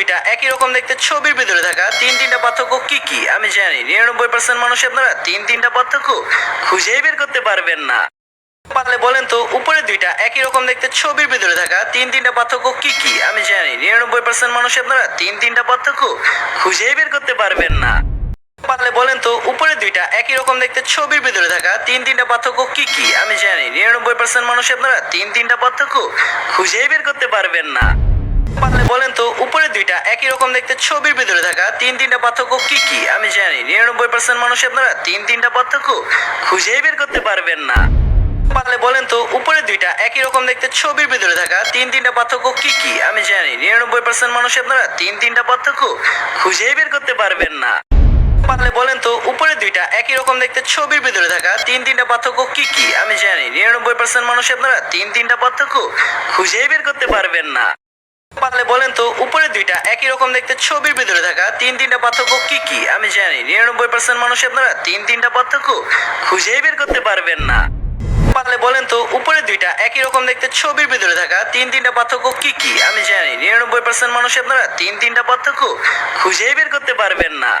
দুইটা একই রকম দেখতে ছবির ভিতরে থাকা তিন তিনটা পার্থক্য কি কি? আমি জানি, নিরানব্বই পার্সেন্ট মানুষ আপনারা তিন তিনটা পার্থক্য খুঁজেই বের করতে পারবেন না। পারলে বলেন তো, উপরে দুইটা একই রকম দেখতে ছবির ভিতরে থাকা তিন তিনটা পার্থক্য কি কি? আমি জানি, নিরানব্বই পার্সেন্ট মানুষ আপনারা তিন তিনটা পার্থক্য খুঁজেই বের করতে পারবেন না। পারলে বলেন তো, উপরে দুইটা একই রকম দেখতে ছবির ভিতরে থাকা তিন তিনটা পার্থক্য কি কি? আমি জানি, নিরানব্বই পার্সেন্ট মানুষ আপনারা তিন তিনটা পার্থক্য খুঁজেই বের করতে পারবেন না। দুইটা একই রকম দেখতে, ছবির ভিতরে থাকা তিন তিনটা পার্থক্য কি কি? আমি জানি, নিরানব্বই পার্সেন্ট মানুষ আপনারা তিন তিনটা পার্থক্য খুঁজেই বের করতে পারবেন না। পারলে বলেন তো উপরে দুইটা একই রকম দেখতে, ছবির ভিতরে থাকা তিন তিনটা পার্থক্য কি কি? আমি জানি, নিরানব্বই পার্সেন্ট মানুষ আপনারা তিন তিনটা পার্থক্য খুঁজেই বের করতে পারবেন না। পারলে বলেন তো উপরে দুইটা একই রকম দেখতে, ছবির ভিতরে থাকা তিন তিনটা পার্থক্য কি কি? আমি জানি, নিরানব্বই পার্সেন্ট মানুষ আপনারা তিন তিনটা পার্থক্য খুঁজেই বের করতে পারবেন না। উপরে দুইটা একই রকম দেখতে ছবির ভিতরে থাকা তিন তিনটা পার্থক্য কি কি? আমি জানি, নিরানব্বই পার্সেন্ট মানুষ আপনারা তিন তিনটা পার্থক্য খুঁজেই বের করতে পারবেন না। পারলে বলেন তো, উপরে দুইটা একই রকম দেখতে ছবির ভিতরে থাকা তিন তিনটা পার্থক্য কি কি? আমি জানি, নিরানব্বই পার্সেন্ট মানুষ আপনারা তিন তিনটা পার্থক্য খুঁজেই বের করতে পারবেন না।